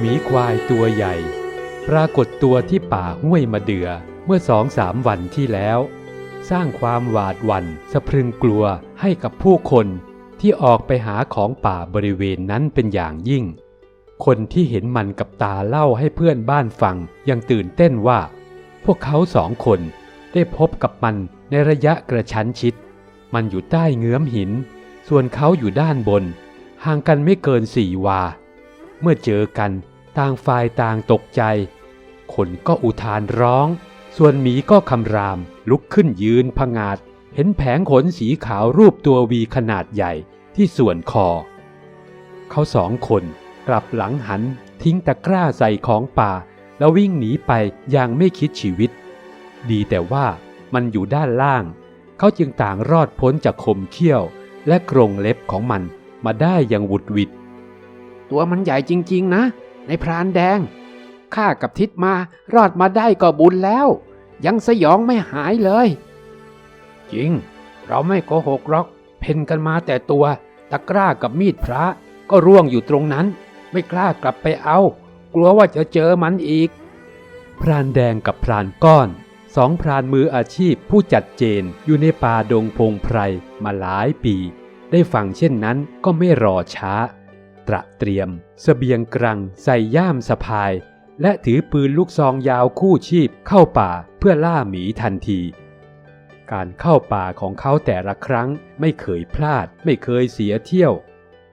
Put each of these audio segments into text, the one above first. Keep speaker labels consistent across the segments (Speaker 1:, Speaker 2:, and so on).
Speaker 1: หมีควายตัวใหญ่ ปรากฏตัวที่ป่าห้วยมะเดือเมื่อสองสามวันที่แล้ว สร้างความหวาดหวั่นสะพรึงกลัวให้กับผู้คนที่ออกไปหาของป่าบริเวณนั้นเป็นอย่างยิ่ง คนที่เห็นมันกับตาเล่าให้เพื่อนบ้านฟังยังตื่นเต้นว่า พวกเขาสองคนได้พบกับมันในระยะกระชั้นชิด มันอยู่ใต้เงื้อมหิน ส่วนเขาอยู่ด้านบน ห่างกันไม่เกินสี่วา เมื่อเจอกันต่างฝ่ายต่างตกใจ คนก็อุทานร้อง ส่วนหมีก็คำราม ลุกขึ้นยืนพงาด เห็นแผงขนสีขาวรูปตัววีขนาดใหญ่ที่ส่วนคอ เขาสองคนกลับหลังหันทิ้งตะกร้าใส่ของป่า แล้ววิ่งหนีไปอย่างไม่คิดชีวิต ดีแต่ว่ามันอยู่ด้านล่าง เขาจึงต่างรอดพ้นจากคมเขี้ยว และกรงเล็บของมันมาได้อย่างหวุดหวิด
Speaker 2: ตัวมันใหญ่จริง ๆ นะ ในพรานแดง ข้ากับทิดมารอดมาได้ก็บุญแล้ว ยังสยองไม่หายเลย จริง เราไม่โกหกหรอก เพ่นกันมาแต่ตัว ตะกร้ากับมีดพระก็ร่วงอยู่ตรงนั้น ไม่กล้ากลับไปเอา กลัวว่าจะเจอมันอีก
Speaker 1: พรานแดงกับพรานก้อนสองพรานมืออาชีพผู้จัดเจนอยู่ในป่าดงพงไพรมาหลายปี ได้ฟังเช่นนั้นก็ไม่รอช้า ตระเตรียมสเสบียงกรังใส่ย่ามสะพาย และถือปืนลูกซองยาวคู่ชีพเข้าป่าเพื่อล่าหมีทันที การเข้าป่าของเขาแต่ละครั้งไม่เคยพลาดไม่เคยเสียเที่ยว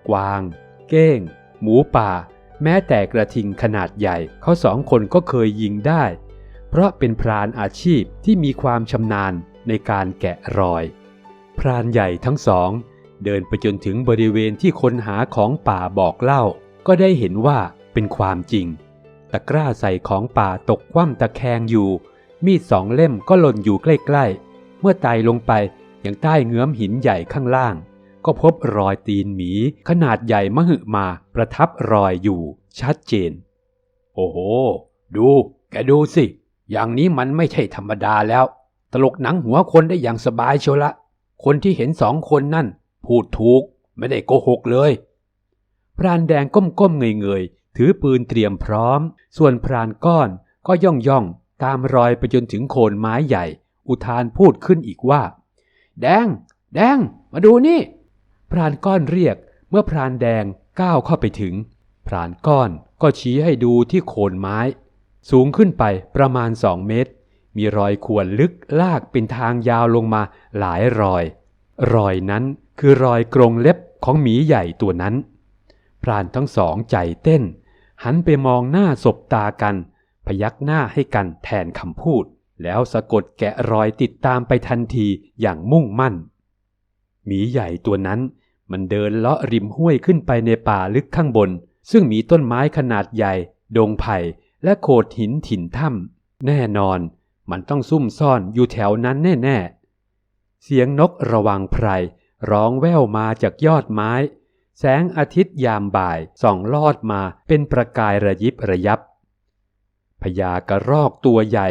Speaker 1: กวาง เก้ง หมูป่า แม้แต่กระทิงขนาดใหญ่เขาสองคนก็เคยยิงได้ เพราะเป็นพรานอาชีพที่มีความชำนาญในการแกะรอย พรานใหญ่ทั้งสอง เดินไปจนถึงบริเวณที่คนหาของป่าบอกเล่า ก็ได้เห็นว่าเป็นความจริง ตะกร้าใส่ของป่าตกคว่ำตะแคงอยู่ มีดสองเล่มก็หล่นอยู่ใกล้ๆ เมื่อไต่ลงไปยังใต้เงื้อมหินใหญ่ข้างล่าง ก็พบรอยตีนหมีขนาดใหญ่มหึมาประทับรอยอยู่ชัดเจน
Speaker 2: โอ้โห ดู แกดูสิ อย่างนี้มันไม่ใช่ธรรมดาแล้ว ตลกหนังหัวคนได้อย่างสบายเชียวละ คนที่เห็นสองคนนั่น พูดถูก ไม่ได้โกหกเลย
Speaker 1: พรานแดงก้มๆเงยๆ ถือปืนเตรียมพร้อม ส่วนพรานก้อนก็ย่องย่องตามรอยไปจนถึงโคนไม้ใหญ่ อุทานพูดขึ้นอีกว่า
Speaker 2: แดง แดง มาดูนี่
Speaker 1: พรานก้อนเรียกเมื่อพรานแดงก้าวเข้าไปถึง พรานก้อนก็ชี้ให้ดูที่โคนไม้ สูงขึ้นไปประมาณสองเมตร มีรอยข่วนลึกลากเป็นทางยาวลงมาหลายรอย รอยนั้น คือรอยกรงเล็บของหมีใหญ่ตัวนั้น พรานทั้งสองใจเต้น หันไปมองหน้าสบตากัน พยักหน้าให้กันแทนคำพูด แล้วสะกดแกะรอยติดตามไปทันทีอย่างมุ่งมั่น หมีใหญ่ตัวนั้นมันเดินเลาะริมห้วยขึ้นไปในป่าลึกข้างบน ซึ่งมีต้นไม้ขนาดใหญ่ ดงไผ่และโขดหินถิ่นถ้ำแน่นอน มันต้องซุ่มซ่อนอยู่แถวนั้นแน่ ๆ เสียงนกระวังไพร ร้องแว่วมาจากยอดไม้ แสงอาทิตย์ยามบ่ายส่องลอดมาเป็นประกายระยิบระยับพญากระรอกตัวใหญ่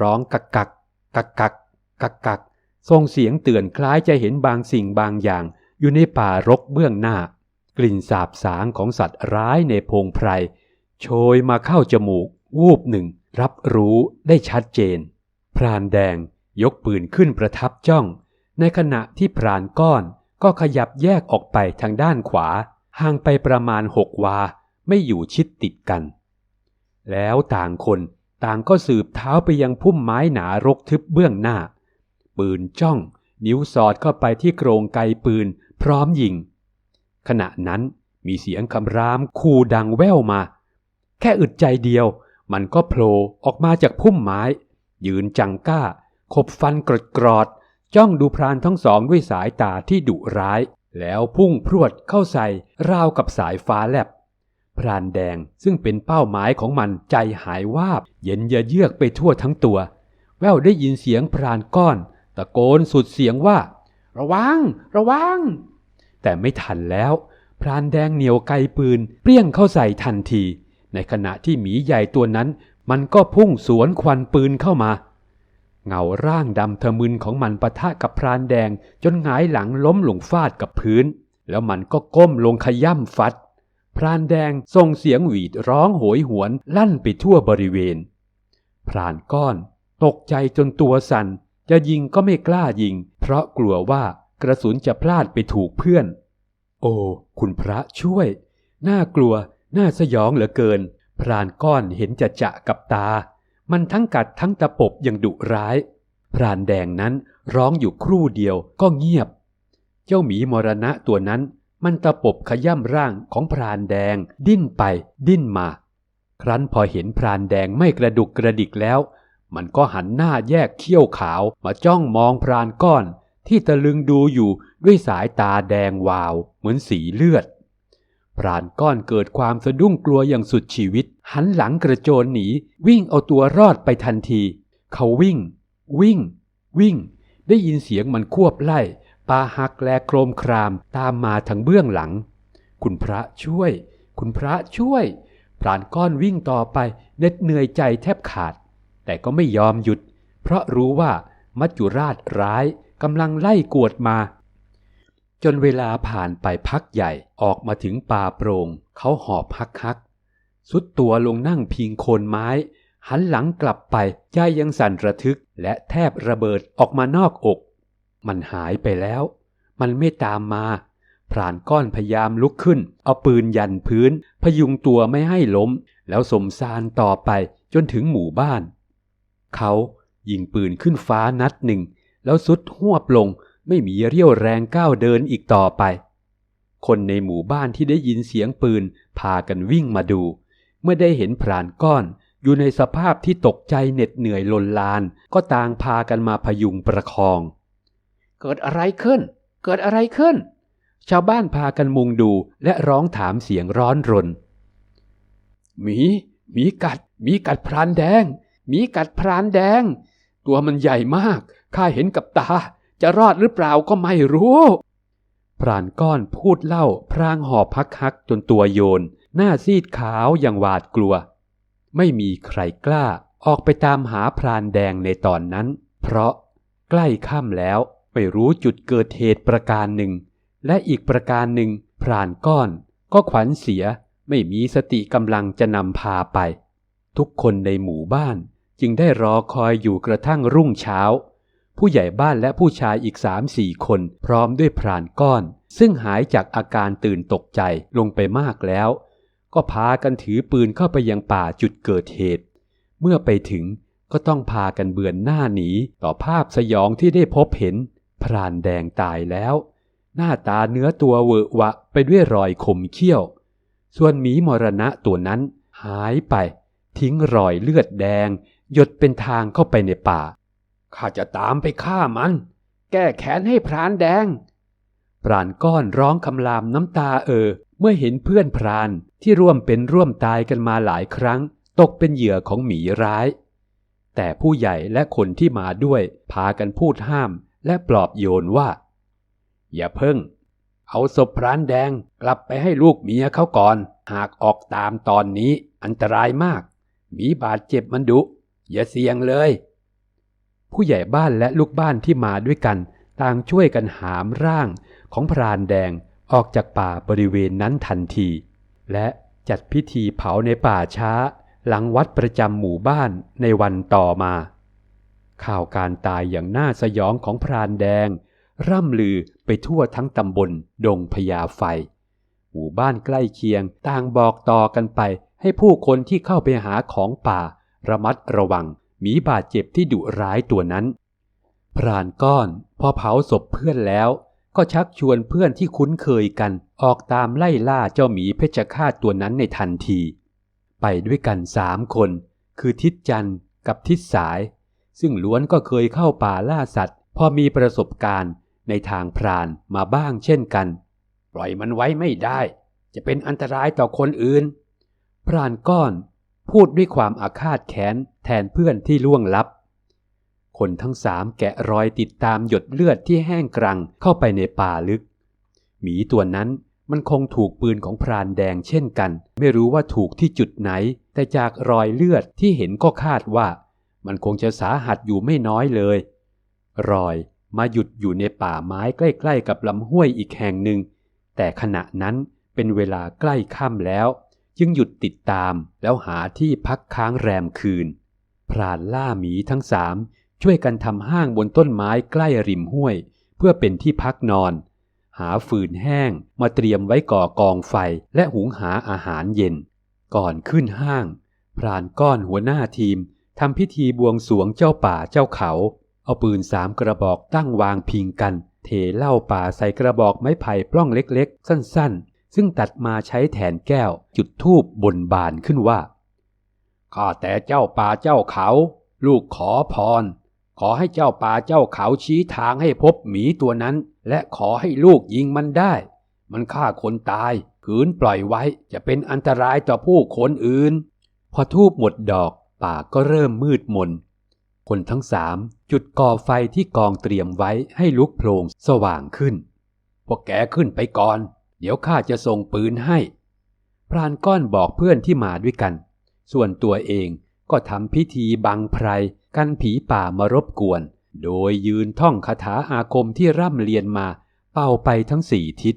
Speaker 1: ร้องกักกักกักกักกักกักส่งเสียงเตือนคล้ายจะเห็นบางสิ่งบางอย่างอยู่ในป่ารกเบื้องหน้า กลิ่นสาบสางของสัตว์ร้ายในพงไพร โชยมาเข้าจมูก วูบหนึ่ง รับรู้ได้ชัดเจน พรานแดงยกปืนขึ้นประทับจ้อง ในขณะที่พรานก้อนก็ขยับแยกออกไปทางด้านขวา ห่างไปประมาณหกวา ไม่อยู่ชิดติดกัน แล้วต่างคนต่างก็สืบเท้าไปยังพุ่มไม้หนารกทึบเบื้องหน้า ปืนจ้อง นิ้วสอดเข้าไปที่โครงไกปืนพร้อมยิง ขณะนั้นมีเสียงคำรามคูดังแว่วมา แค่อึดใจเดียวมันก็โผล่ออกมาจากพุ่มไม้ ยืนจังก้า ขบฟันกรดกรอด จ้องดูพรานทั้งสองด้วยสายตาที่ดุร้าย แล้วพุ่งพรวดเข้าใส่ราวกับสายฟ้าแลบ พรานแดงซึ่งเป็นเป้าหมายของมันใจหายวาบ เย็นเยะเยือกไปทั่วทั้งตัว แววได้ยินเสียงพรานก้อน ตะโกนสุดเสียงว่า
Speaker 2: ระวัง ระวัง
Speaker 1: แต่ไม่ทันแล้ว พรานแดงเหนียวไกปืน เปรี้ยงเข้าใส่ทันที ในขณะที่หมีใหญ่ตัวนั้น มันก็พุ่งสวนควันปืนเข้ามา เงาร่างดำทะมึนของมันปะทะกับพรานแดงจนหงายหลังล้มลงฟาดกับพื้น แล้วมันก็ก้มลงขย่ำฟัด พรานแดงส่งเสียงหวีดร้องโหยหวนลั่นไปทั่วบริเวณ พรานก้อนตกใจจนตัวสั่น จะยิงก็ไม่กล้ายิง เพราะกลัวว่ากระสุนจะพลาดไปถูกเพื่อน โอ้ คุณพระช่วย น่ากลัว น่าสยองเหลือเกิน พรานก้อนเห็นจะจะกับตา มันทั้งกัดทั้งตะปบอย่างดุร้าย พรานแดงนั้นร้องอยู่ครู่เดียวก็เงียบ เจ้าหมีมรณะตัวนั้น มันตะปบขย่ำร่างของพรานแดง ดิ้นไป ดิ้นมา ครั้นพอเห็นพรานแดงไม่กระดุกกระดิกแล้ว มันก็หันหน้าแยกเขี้ยวขาวมาจ้องมองพรานก้อน ที่ตะลึงดูอยู่ด้วยสายตาแดงวาว เหมือนสีเลือด พรานก้อนเกิดความสะดุ้งกลัวอย่างสุดชีวิต หันหลังกระโจนหนี วิ่งเอาตัวรอดไปทันที เขาวิ่ง วิ่ง วิ่ง ได้ยินเสียงมันควบไล่ปาหักแลโครมครามตามมาทางเบื้องหลัง คุณพระช่วย คุณพระช่วย พรานก้อนวิ่งต่อไปเหน็ดเหนื่อยใจแทบขาด แต่ก็ไม่ยอมหยุด เพราะรู้ว่ามัจจุราชร้ายกำลังไล่กวดมา จนเวลาผ่านไปพักใหญ่ออกมาถึงป่าโปรง่งเขาหอบฮักฮักสุดตัวลงนั่งพิงโคนไม้ หันหลังกลับไปใจยังสั่นระทึกและแทบระเบิดออกมานอกอก มันหายไปแล้ว มันไม่ตามมา พรานก้อนพยายามลุกขึ้น เอาปืนยันพื้น พยุงตัวไม่ให้ล้ม แล้วสมซานต่อไปจนถึงหมู่บ้าน เขายิงปืนขึ้นฟ้านัดหนึ่ง แล้วสุดหวบลง ไม่มีเรี่ยวแรงก้าวเดินอีกต่อไป คนในหมู่บ้านที่ได้ยินเสียงปืนพากันวิ่งมาดู เมื่อได้เห็นพรานก้อนอยู่ในสภาพที่ตกใจเหน็ดเหนื่อยลนลาน ก็ต่างพากันมาพยุงประคอง
Speaker 2: เกิดอะไรขึ้น เกิดอะไรขึ้น
Speaker 1: ชาวบ้านพากันมุงดูและร้องถามเสียงร้อนรน หมี หมีกัด หมีกัดพรานแดง
Speaker 2: หมีกัดพรานแดง ตัวมันใหญ่มาก ข้าเห็นกับตา จะรอดหรือเปล่าก็ไม่รู้
Speaker 1: พรานก้อนพูดเล่าพรางหอบพักฮักจนตัวโยน หน้าซีดขาวอย่างหวาดกลัว ไม่มีใครกล้าออกไปตามหาพรานแดงในตอนนั้น เพราะใกล้ค่ำแล้วไม่รู้จุดเกิดเหตุประการหนึ่ง และอีกประการหนึ่งพรานก้อนก็ขวัญเสียไม่มีสติกำลังจะนำพาไป ทุกคนในหมู่บ้านจึงได้รอคอยอยู่กระทั่งรุ่งเช้า ผู้ใหญ่บ้านและผู้ชายอีกสามสี่คนพร้อมด้วยพรานก้อน ซึ่งหายจากอาการตื่นตกใจลงไปมากแล้ว ก็พากันถือปืนเข้าไปยังป่าจุดเกิดเหตุ เมื่อไปถึงก็ต้องพากันเบือนหน้าหนีต่อภาพสยองที่ได้พบเห็น พรานแดงตายแล้ว หน้าตาเนื้อตัวเวอะวะไปด้วยรอยขมเขี้ยว ส่วนหมีมรณะตัวนั้นหายไป ทิ้งรอยเลือดแดง หยดเป็นทางเข้าไปในป่า
Speaker 2: ข้าจะตามไปฆ่ามัน แก้แค้นให้พรานแดง
Speaker 1: พรานก้อนร้องคำรามน้ำตาเออ เมื่อเห็นเพื่อนพรานที่ร่วมเป็นร่วมตายกันมาหลายครั้ง ตกเป็นเหยื่อของหมีร้าย แต่ผู้ใหญ่และคนที่มาด้วย พากันพูดห้ามและปลอบโยนว่า
Speaker 2: อย่าเพิ่ง เอาศพพรานแดงกลับไปให้ลูกเมียเขาก่อน หากออกตามตอนนี้อันตรายมาก มีบาดเจ็บมันดุ อย่าเสี่ยงเลย
Speaker 1: ผู้ใหญ่บ้านและลูกบ้านที่มาด้วยกัน ต่างช่วยกันหามร่างของพรานแดงออกจากป่าบริเวณนั้นทันที และจัดพิธีเผาในป่าช้า หลังวัดประจำหมู่บ้านในวันต่อมา ข่าวการตายอย่างน่าสยองของพรานแดง ร่ำลือไปทั่วทั้งตำบลดงพญาไฟ หมู่บ้านใกล้เคียงต่างบอกต่อกันไปให้ผู้คนที่เข้าไปหาของป่าระมัดระวัง หมีบาดเจ็บที่ดุร้ายตัวนั้น พรานก้อนพอเผาศพเพื่อนแล้วก็ชักชวนเพื่อนที่คุ้นเคยกันออกตามไล่ล่าเจ้าหมีเพชฌฆาตตัวนั้นในทันที ไปด้วยกันสามคน คือทิศจันทร์กับทิศสาย ซึ่งล้วนก็เคยเข้าป่าล่าสัตว์ พอมีประสบการณ์ในทางพรานมาบ้างเช่นกัน
Speaker 2: ปล่อยมันไว้ไม่ได้ จะเป็นอันตรายต่อคนอื่น
Speaker 1: พรานก้อน พูดด้วยความอาฆาตแค้นแทนเพื่อนที่ล่วงลับ คนทั้งสามแกะรอยติดตามหยดเลือดที่แห้งกรังเข้าไปในป่าลึก หมีตัวนั้นมันคงถูกปืนของพรานแดงเช่นกัน ไม่รู้ว่าถูกที่จุดไหน แต่จากรอยเลือดที่เห็นก็คาดว่า มันคงจะสาหัสอยู่ไม่น้อยเลย รอยมาหยุดอยู่ในป่าไม้ใกล้ ๆ กับลำห้วยอีกแห่งหนึ่ง แต่ขณะนั้นเป็นเวลาใกล้ค่ำแล้ว จึงหยุดติดตามแล้วหาที่พักค้างแรมคืน พรานล่าหมีทั้งสามช่วยกันทำห้างบนต้นไม้ใกล้ริมห้วย เพื่อเป็นที่พักนอน หาฟืนแห้งมาเตรียมไว้ก่อกองไฟและหุงหาอาหารเย็น ก่อนขึ้นห้าง พรานก้อนหัวหน้าทีมทำพิธีบวงสวงเจ้าป่าเจ้าเขา เอาปืนสามกระบอกตั้งวางพิงกัน เทเหล้าป่าใส่กระบอกไม้ไผ่ปล้องเล็กๆ สั้นๆ ซึ่งตัดมาใช้แทนแก้วจุดทูบบนบานขึ้นว่า ข้าแต่เจ้าป่าเจ้าเขา ลูกขอพร ขอให้เจ้าป่าเจ้าเขาชี้ทางให้พบหมีตัวนั้น และขอให้ลูกยิงมันได้ มันฆ่าคนตายขืนปล่อยไว้จะเป็นอันตรายต่อผู้คนอื่น พอทูบหมดดอกป่าก็เริ่มมืดมน คนทั้งสามจุดก่อไฟที่กองเตรียมไว้ให้ลุกโพลงสว่างขึ้น พวกแกขึ้นไปก่อน เดี๋ยวข้าจะส่งปืนให้ พรานก้อนบอกเพื่อนที่มาด้วยกัน ส่วนตัวเองก็ทำพิธีบังไพรกันผีป่ามารบกวน โดยยืนท่องคาถาอาคมที่ร่ำเรียนมาเป่าไปทั้งสี่ทิศ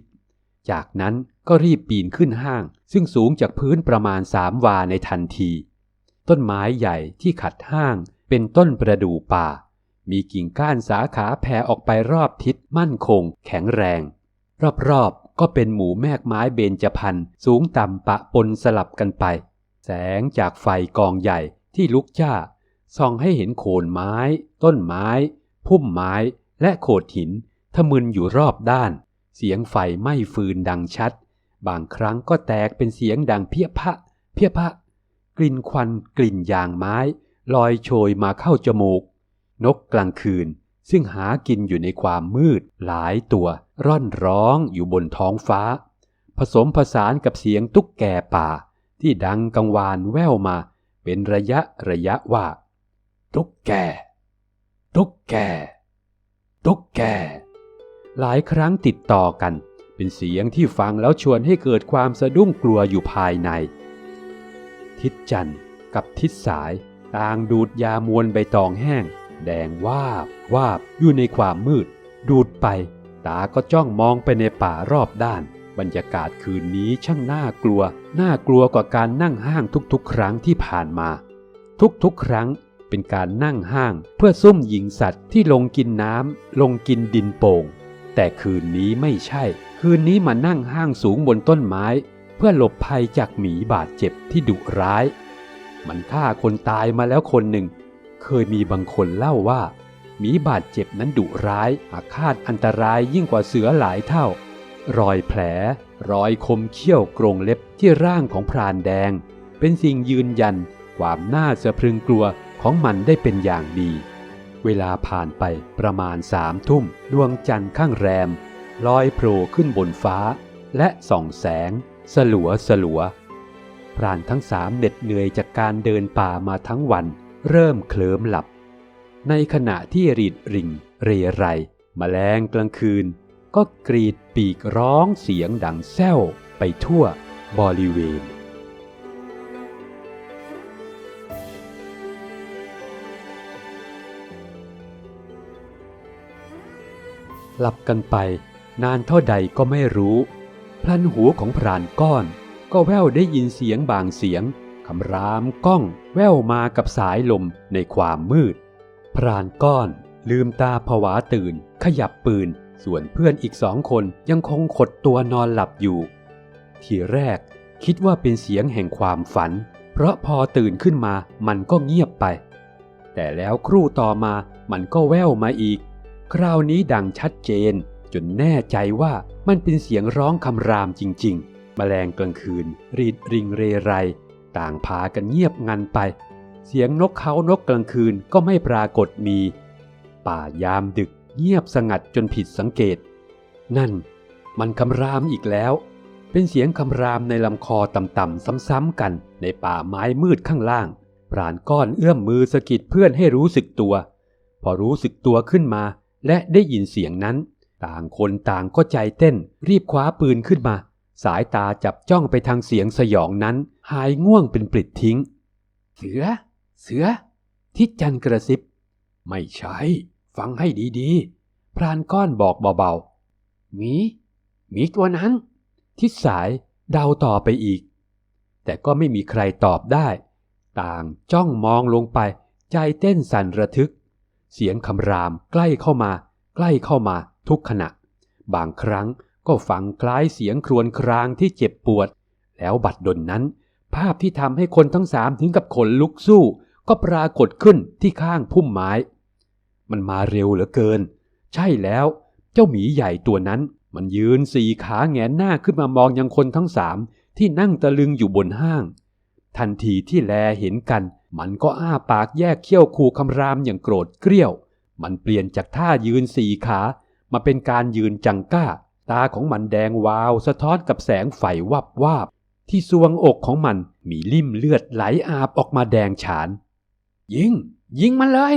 Speaker 1: จากนั้นก็รีบปีนขึ้นห้าง ซึ่งสูงจากพื้นประมาณสามวาในทันที ต้นไม้ใหญ่ที่ขัดห้างเป็นต้นประดู่ป่า มีกิ่งก้านสาขาแผ่ออกไปรอบทิศมั่นคง แข็งแรง รอบๆ ก็เป็นหมู่แมกไม้เบญจพรรณสูงต่ำปะปนสลับกันไป แสงจากไฟกองใหญ่ที่ลุกจ้าส่องให้เห็นโคนไม้ ต้นไม้ พุ่มไม้และโขดหินทะมึนอยู่รอบด้าน เสียงไฟไหม้ฟืนดังชัด บางครั้งก็แตกเป็นเสียงดังเพี้ยพะ เพี้ยพะ กลิ่นควันกลิ่นยางไม้ ลอยโชยมาเข้าจมูก นกกลางคืนซึ่งหากินอยู่ในความมืดหลายตัว ร่อนร้องอยู่บนท้องฟ้า ผสมผสานกับเสียงตุ๊กแกป่า ที่ดังกังวานแว่วมา เป็นระยะระยะว่า ตุ๊กแก ตุ๊กแก ตุ๊กแก หลายครั้งติดต่อกัน เป็นเสียงที่ฟังแล้วชวนให้เกิดความสะดุ้งกลัวอยู่ภายใน ทิศจันทร์กับทิศสายต่างดูดยามวนใบตองแห้ง แดงวาบวาบอยู่ในความมืด ดูดไป ตาก็จ้องมองไปในป่ารอบด้าน บรรยากาศคืนนี้ช่างน่ากลัว น่ากลัวกว่าการนั่งห้างทุกๆ ครั้งที่ผ่านมา ทุกๆ ครั้งเป็นการนั่งห้างเพื่อซุ่มยิงสัตว์ที่ลงกินน้ำลงกินดินโป่ง แต่คืนนี้ไม่ใช่ คืนนี้มานั่งห้างสูงบนต้นไม้ เพื่อหลบภัยจากหมีบาดเจ็บที่ดุร้าย มันฆ่าคนตายมาแล้วคนหนึ่ง เคยมีบางคนเล่าว่า หมีบาดเจ็บนั้นดุร้ายอาฆาตอันตรายยิ่งกว่าเสือหลายเท่า รอยแผล รอยคมเขี้ยวกรงเล็บที่ร่างของพรานแดง เป็นสิ่งยืนยันความน่าสะพรึงกลัวของมันได้เป็นอย่างดี เวลาผ่านไปประมาณสามทุ่มดวงจันทร์ข้างแรม ลอยโผล่ขึ้นบนฟ้า และส่องแสง สลัวสลัวพรานทั้งสามเหน็ดเหนื่อยจากการเดินป่ามาทั้งวัน เริ่มเคลิ้มหลับ ในขณะที่รีดริงเรไรมแมลงกลางคืน ก็กรีดปีกร้องเสียงดังแซวไปทั่วบริเวณ หลับกันไปนานเท่าใดก็ไม่รู้ พลันหูของพรานก้อนก็แว่วได้ยินเสียงบางเสียงคำรามก้องแว่วมากับสายลมในความมืด พรานก้อน ลืมตาผวาตื่น ขยับปืน ส่วนเพื่อนอีกสองคนยังคงขดตัวนอนหลับอยู่ ทีแรกคิดว่าเป็นเสียงแห่งความฝัน เพราะพอตื่นขึ้นมามันก็เงียบไป แต่แล้วครู่ต่อมามันก็แว่วมาอีก คราวนี้ดังชัดเจน จนแน่ใจว่ามันเป็นเสียงร้องคำรามจริง ๆ แมลงกลางคืน รีดริงเรไร ต่างพากันเงียบงันไป เสียงนกเขานกกลางคืนก็ไม่ปรากฏมี ป่ายามดึกเงียบสงัดจนผิดสังเกต นั่นมันคำรามอีกแล้ว เป็นเสียงคำรามในลำคอต่ำๆซ้ำๆกันในป่าไม้มืดข้างล่างปราณก้อนเอื้อมมือสะกิดเพื่อนให้รู้สึกตัว พอรู้สึกตัวขึ้นมา และได้ยินเสียงนั้น ต่างคนต่างก็ใจเต้น รีบคว้าปืนขึ้นมา สายตาจับจ้องไปทางเสียงสยองนั้น หายง่วงเป็นปลิดทิ้ง เสือ เสือ ทิศจันกระซิบ ไม่ใช่ ฟังให้ดีๆ พรานก้อนบอกเบาๆหมีหมีตัวนั้น ทิศสายเดาต่อไปอีก แต่ก็ไม่มีใครตอบได้ ต่างจ้องมองลงไป ใจเต้นสั่นระทึก เสียงคำรามใกล้เข้ามา ใกล้เข้ามาทุกขณะ บางครั้งก็ฟังคล้ายเสียงครวญครางที่เจ็บปวด แล้วบัดดลนั้น ภาพที่ทำให้คนทั้งสามถึงกับขนลุกสู้ ก็ปรากฏขึ้นที่ข้างพุ่มไม้ มันมาเร็วเหลือเกิน ใช่แล้ว เจ้าหมีใหญ่ตัวนั้น มันยืนสี่ขาแงนหน้าขึ้นมามองยังคนทั้งสามที่นั่งตะลึงอยู่บนห้าง ทันทีที่แลเห็นกัน มันก็อ้าปากแยกเขี้ยวคู่คำรามอย่างโกรธเกรี้ยว มันเปลี่ยนจากท่ายืนสี่ขามาเป็นการยืนจังก้า ตาของมันแดงวาว สะท้อนกับแสงไฟวับวาบที่สวงอกของมันมีลิ่มเลือดไหลอาบออกมาแดงฉาน ยิง ยิงมันเลย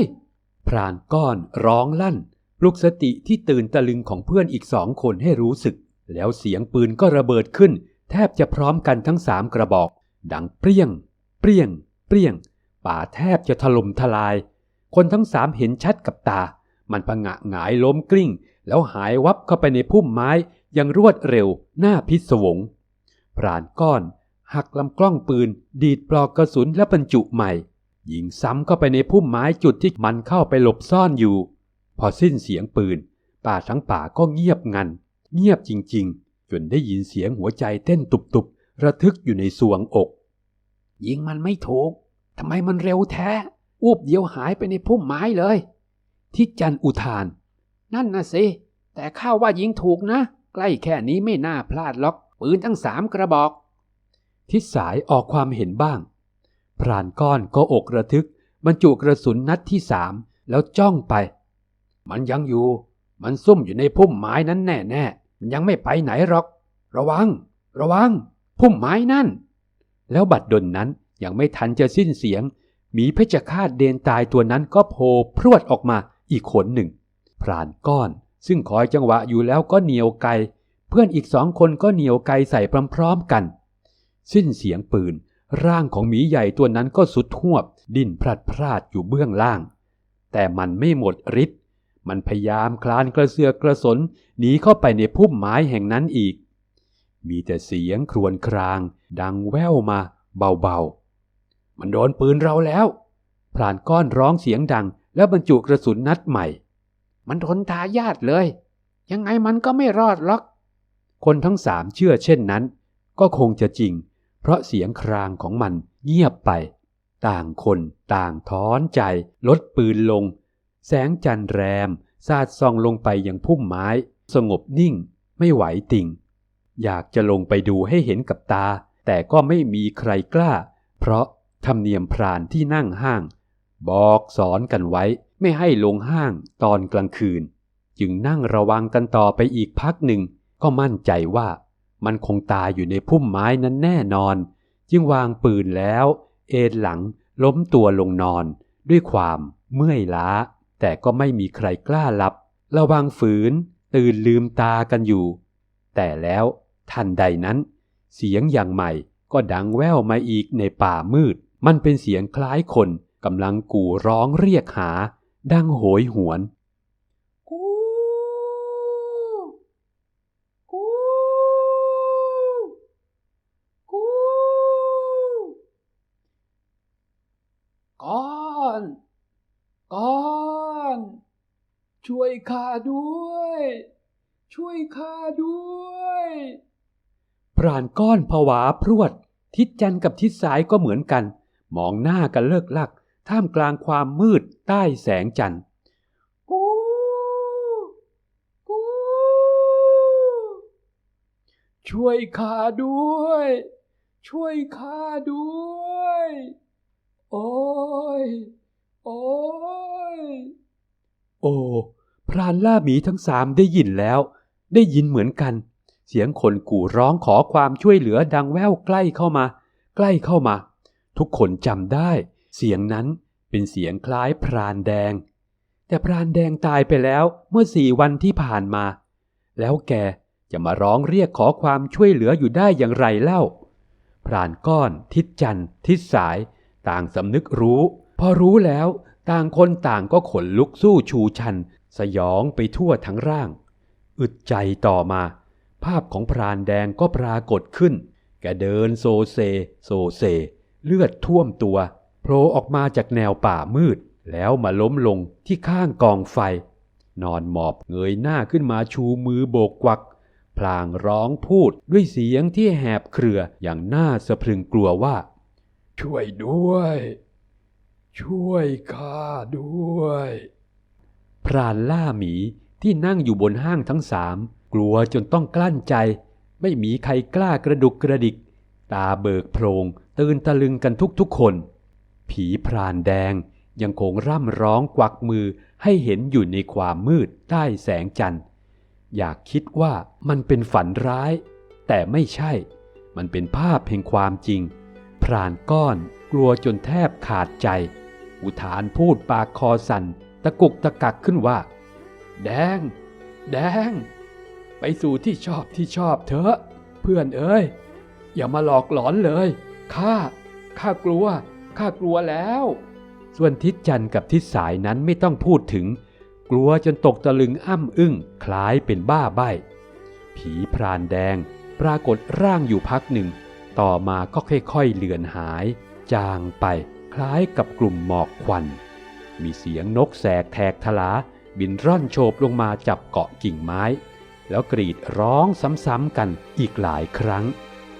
Speaker 1: พรานก้อนร้องลั่น ปลุกสติที่ตื่นตะลึงของเพื่อนอีกสองคนให้รู้สึก แล้วเสียงปืนก็ระเบิดขึ้น แทบจะพร้อมกันทั้งสามกระบอก ดังเปรี้ยง เปรี้ยง เปรี้ยง ป่าแทบจะถล่มทลาย คนทั้งสามเห็นชัดกับตา มันผงะหงายล้มกลิ้ง แล้วหายวับเข้าไปในพุ่มไม้อยังรวดเร็วหน้าพิศวงพรานก้อนหักลำกล้องปืน ดีดปลอกกระสุนและบรรจุใหม่ ยิงซ้ำเข้าไปในพุ่มไม้จุดที่มันเข้าไปหลบซ่อนอยู่ พอสิ้นเสียงปืน ป่าทั้งป่าก็เงียบงัน เงียบจริง ๆ จนได้ยินเสียงหัวใจเต้นตุบๆ ระทึกอยู่ในสวงอก
Speaker 2: ยิงมันไม่ถูกทำไมมันเร็วแท้ อูบเดียวหายไปในพุ่มไม้เลย
Speaker 1: ทิจันอุทาน
Speaker 2: นั่นนะสิ แต่ข้าว่ายิงถูกนะ ใกล้แค่นี้ไม่น่าพลาดล็อก ปืนทั้งสามกระบอก
Speaker 1: ทิศสายออกความเห็นบ้าง พรานก้อนก็อกระทึก บรรจุกระสุนนัดที่สามแล้วจ้องไป
Speaker 2: มันยังอยู่ มันซุ่มอยู่ในพุ่มไม้นั้นแน่ๆมันยังไม่ไปไหนหรอก ระวัง ระวัง พุ่มไม้นั่น
Speaker 1: แล้วบัดดลนั้นยังไม่ทันจะสิ้นเสียงหมีเพชฌฆาตเดนตายตัวนั้นก็โผล่พรวดออกมาอีกขนหนึ่ง พรานก้อน ซึ่งคอยจังหวะอยู่แล้วก็เหนียวไก เพื่อนอีกสองคนก็เหนียวไกใส่พร้อมๆกัน สิ้นเสียงปืน ร่างของหมีใหญ่ตัวนั้นก็สุดทวบ ดิ้นพลัดพราดอยู่เบื้องล่าง แต่มันไม่หมดฤทธิ์มันพยายามคลานกระเสือกกระสนหนีเข้าไปในพุ่มไม้แห่งนั้นอีก มีแต่เสียงครวญคราง ดังแว่วมาเบาๆ มันโดนปืนเราแล้วพรานก้อนร้องเสียงดัง แล้วบรรจุกระสุนนัดใหม่
Speaker 2: มันทนทายาทเลย ยังไงมันก็ไม่รอดหรอก
Speaker 1: คนทั้งสามเชื่อเช่นนั้น ก็คงจะจริง เพราะเสียงครางของมันเงียบไป ต่างคนต่างท้อนใจ ลดปืนลง แสงจันทร์แรม สาดส่องลงไปยังพุ่มไม้ สงบนิ่ง ไม่ไหวติ่ง อยากจะลงไปดูให้เห็นกับตา แต่ก็ไม่มีใครกล้า เพราะธรรมเนียมพรานที่นั่งห้าง บอกสอนกันไว้ไม่ให้ลงห้างตอนกลางคืน จึงนั่งระวังกันต่อไปอีกพักหนึ่ง ก็มั่นใจว่า มันคงตายอยู่ในพุ่มไม้นั้นแน่นอน จึงวางปืนแล้ว เอนหลังล้มตัวลงนอน ด้วยความเมื่อยล้า แต่ก็ไม่มีใครกล้าหลับ ระวังฝืน ตื่นลืมตากันอยู่ แต่แล้วทันใดนั้น เสียงอย่างใหม่ก็ดังแว่วมาอีกในป่ามืด มันเป็นเสียงคล้ายคนกำลังกู่ร้องเรียกหา ดังโหยหวน
Speaker 2: กู กู กู ก้อน ก้อน ช่วยข้าด้วย ช่วยข้าด้วย
Speaker 1: พรานก้อนผวาพรวด ทิศจันทร์กับทิศสายก็เหมือนกัน มองหน้ากันเลิกลัก ท่ามกลางความมืดใต้แสงจันทร์
Speaker 2: กูกูช่วยข้าด้วย ช่วยข้าด้วย โอ้ย โอ้ย
Speaker 1: โอ้ พรานล่าหมีทั้งสามได้ยินแล้ว ได้ยินเหมือนกัน เสียงคนกู่ร้องขอความช่วยเหลือดังแว่วใกล้เข้ามา ใกล้เข้ามา ทุกคนจำได้ เสียงนั้นเป็นเสียงคล้ายพรานแดง แต่พรานแดงตายไปแล้วเมื่อสี่วันที่ผ่านมา แล้วแกจะมาร้องเรียกขอความช่วยเหลืออยู่ได้อย่างไรเล่า พรานก้อน ทิศจันทิศสาย ต่างสำนึกรู้ พอรู้แล้วต่างคนต่างก็ขนลุกสู้ชูชัน สยองไปทั่วทั้งร่าง อึดใจต่อมา ภาพของพรานแดงก็ปรากฏขึ้น แกเดินโซเซ โซเซ เลือดท่วมตัวโผล่ออกมาจากแนวป่ามืด แล้วมาล้มลงที่ข้างกองไฟ นอนหมอบเงยหน้าขึ้นมาชูมือโบกกวัก พลางร้องพูดด้วยเสียงที่แหบเครืออย่างน่าสะพรึงกลัวว่า ช่วยด้วย ช่วยข้าด้วย พรานล่าหมีที่นั่งอยู่บนห้างทั้งสามกลัวจนต้องกลั้นใจ ไม่มีใครกล้ากระดุกกระดิก ตาเบิกโพรงตื่นตะลึงกันทุกๆคน ผีพรานแดงยังคงร่ำร้องกวักมือให้เห็นอยู่ในความมืดใต้แสงจันทร์อยากคิดว่ามันเป็นฝันร้าย แต่ไม่ใช่ มันเป็นภาพแห่งความจริง พรานก้อนกลัวจนแทบขาดใจ อุทานพูดปากคอสั่นตะกุกตะกักขึ้นว่า แดง แดง ไปสู่ที่ชอบที่ชอบเถอะ เพื่อนเอ้ย อย่ามาหลอกหลอนเลย ข้า ข้ากลัว ข้ากลัวแล้ว ส่วนทิศจันทร์กับทิศสายนั้นไม่ต้องพูดถึง กลัวจนตกตะลึงอ้ำอึ้งคล้ายเป็นบ้าใบ้ ผีพรานแดงปรากฏร่างอยู่พักหนึ่ง ต่อมาก็ค่อยๆเลือนหาย จางไป คล้ายกับกลุ่มหมอกควัน มีเสียงนกแสกแทกทลาบินร่อนโฉบลงมาจับเกาะกิ่งไม้ แล้วกรีดร้องซ้ำๆกันอีกหลายครั้ง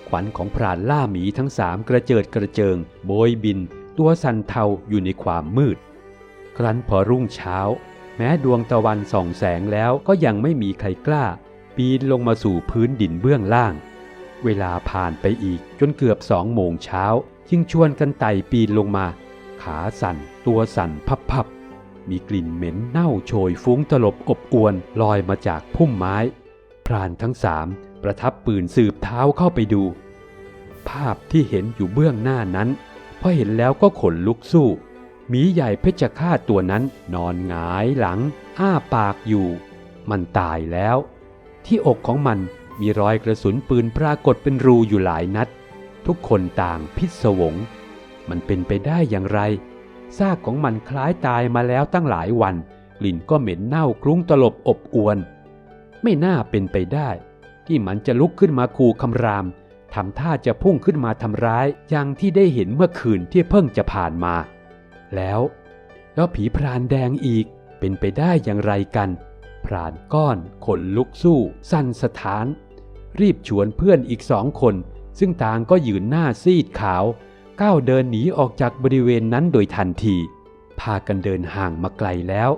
Speaker 1: ขวัญของพรานล่าหมีทั้งสามกระเจิดกระเจิง โบยบิน ตัวสันเทาอยู่ในความมืด ครั้นพอรุ่งเช้า แม้ดวงตะวันส่องแสงแล้วก็ยังไม่มีใครกล้า ปีนลงมาสู่พื้นดินเบื้องล่าง เวลาผ่านไปอีกจนเกือบสองโมงเช้า จึงชวนกันไต่ปีนลงมา ขาสั่นตัวสั่นพับๆ มีกลิ่นเหม็นเน่าโชยฟุ้งตลบอบอวนลอยมาจากพุ่มไม้ พรานทั้งสามประทับปืนสืบเท้าเข้าไปดู ภาพที่เห็นอยู่เบื้องหน้านั้นพอเห็นแล้วก็ขนลุกสู้หมีใหญ่เพชฌฆาตตัวนั้นนอนหงายหลัง อ้าปากอยู่ มันตายแล้ว ที่อกของมันมีรอยกระสุนปืนปรากฏเป็นรูอยู่หลายนัด ทุกคนต่างพิศวง มันเป็นไปได้อย่างไร ซากของมันคล้ายตายมาแล้วตั้งหลายวัน กลิ่นก็เหม็นเน่าคลุ้งตลบอบอวน ไม่น่าเป็นไปได้ ที่มันจะลุกขึ้นมาคูคำรามทำท่าจะพุ่งขึ้นมาทำร้ายอย่างที่ได้เห็นเมื่อคืนที่เพิ่งจะผ่านมา แล้ว แล้วผีพรานแดงอีกเป็นไปได้อย่างไรกัน พรานก้อนขนลุกสู้ สั่นสถาน รีบชวนเพื่อนอีกสองคน ซึ่งต่างก็ยืนหน้าซีดขาว ก้าวเดินหนีออกจากบริเวณนั้นโดยทันที พากันเดินห่างมาไกลแล้ว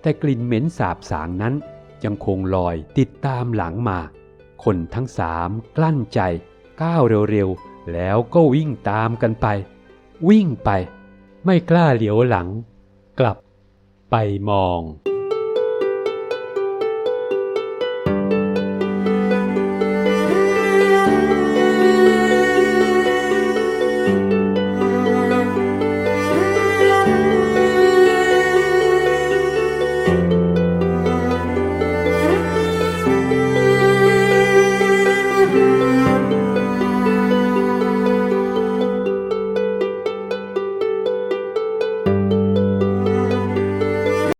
Speaker 1: แต่กลิ่นเหม็นสาบสางนั้นยังคงลอยติดตามหลังมา คนทั้งสามกลั้นใจ ก้าวเร็วๆ แล้วก็วิ่งตามกันไป วิ่งไป ไม่กล้าเหลียวหลัง กลับไปมอง